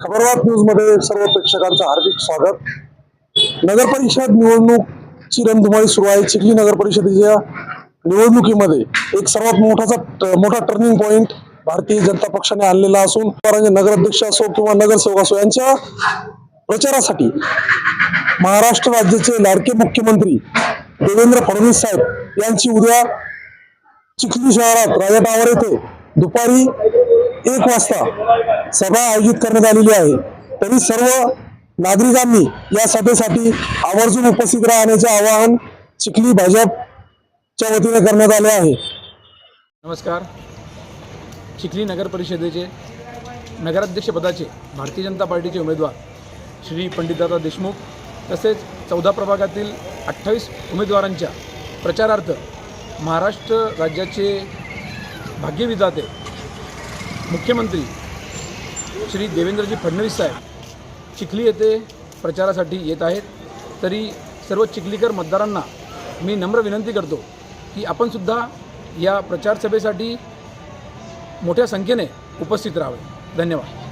खबरवात न्यूजमध्ये सर्व प्रेक्षकांचं हार्दिक स्वागत. नगर परिषद निवडणूकची रणधुमाळी सुरू आहे. चिखली नगर परिषदेच्या निवडणुकीमध्ये एक सर्वात मोठाचा मोठा टर्निंग पॉइंट भारतीय जनता पक्षाने आणलेला असून नगराध्यक्ष असो किंवा नगरसेवक असो यांच्या प्रचारासाठी महाराष्ट्र राज्याचे लाडके मुख्यमंत्री देवेंद्र फडणवीस साहेब यांची उद्या चिखली शहरात राजा टावर येथे दुपारी एक वाजता सभा आयोजित करण्यात आलेली आहे. तरी सर्व नागरिकांनी या सभेसाठी आवर्जून उपस्थित राहण्याचे आवाहन चिखली भाजपच्या वतीने करण्यात आले आहे. नमस्कार. चिखली नगर परिषदेचे नगराध्यक्षपदाचे भारतीय जनता पार्टीचे उमेदवार श्री पंडितदादा देशमुख तसेच चौदा प्रभागातील अठ्ठावीस उमेदवारांच्या प्रचारार्थ महाराष्ट्र राज्याचे भाग्यविधाते मुख्यमंत्री श्री देवेंद्रजी फडणवीस साहेब चिखली येथे प्रचारासाठी येत आहेत. तरी सर्व चिखलीकर मतदारांना मी नम्र विनंती करतो की आपणसुद्धा या प्रचारसभेसाठी मोठ्या संख्येने उपस्थित राहावे. धन्यवाद.